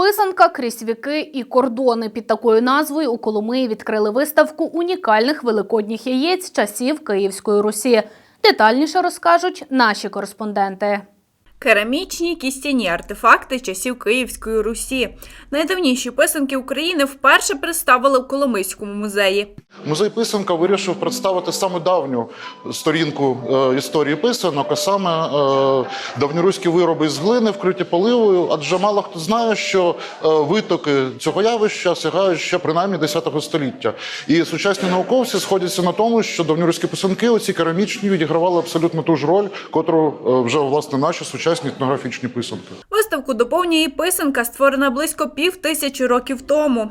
Писанка крізь віки і кордони під такою назвою у Коломиї відкрили виставку унікальних великодніх яєць часів Київської Русі. Детальніше розкажуть наші кореспонденти. Керамічні кістяні артефакти часів Київської Русі. Найдавніші писанки України вперше представили в Коломийському музеї. Музей писанка вирішив представити саме давню сторінку е, історії писанок, а саме е, давньоруські вироби з глини, вкриті поливою. Адже мало хто знає, що е, витоки цього явища сягають ще принаймні 10 століття. І сучасні науковці сходяться на тому, що давньоруські писанки, оці керамічні, відігравали абсолютно ту ж роль, котру вже власне наші сучасні етнографічні писанки. Виставку доповнює і писанка, створена близько пів тисячі років тому.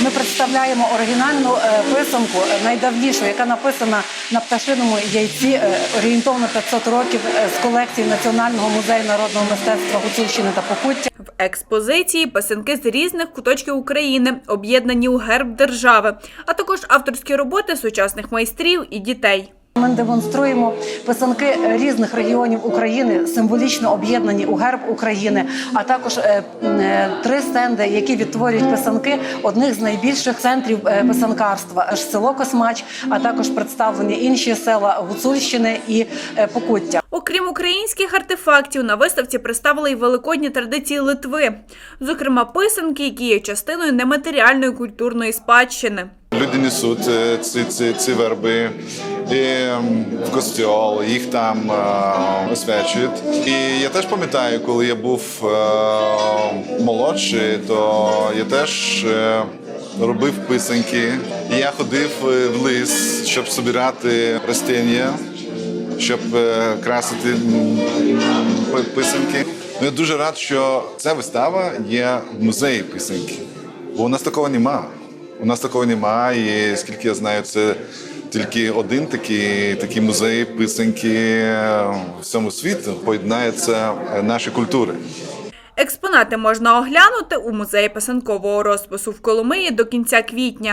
Ми представляємо оригінальну е, писанку, е, найдавнішу, яка написана на пташиному яйці е, орієнтовно 500 років з колекції Національного музею народного мистецтва Гуцульщини та Покуття. В експозиції писанки з різних куточків України, об'єднані у герб держави, а також авторські роботи сучасних майстрів і дітей. Ми демонструємо писанки різних регіонів України, символічно об'єднані у герб України, а також е, е, три стенди, які відтворюють писанки одних з найбільших центрів е, писанкарства село Космач, а також представлені інші села Гуцульщини і Покуття. Окрім українських артефактів, на виставці представили й великодні традиції Литви, зокрема писанки, які є частиною нематеріальної культурної спадщини. Люди несуть ці, ці, ці верби і, в костьол, їх там е, освячують. І я теж пам'ятаю, коли я був е, молодший, то я теж е, робив писанки. І я ходив в ліс, щоб збирати ростіння, щоб красити писанки. Ну, Я дуже рад, що ця вистава є в музеї писанки, бо у нас такого немає. У нас такого немає, і скільки я знаю, це тільки один такий, такий музей писанки в всьому світу поєднається е, наші культури. Експонати можна оглянути у музеї писанкового розпису в Коломиї до кінця квітня.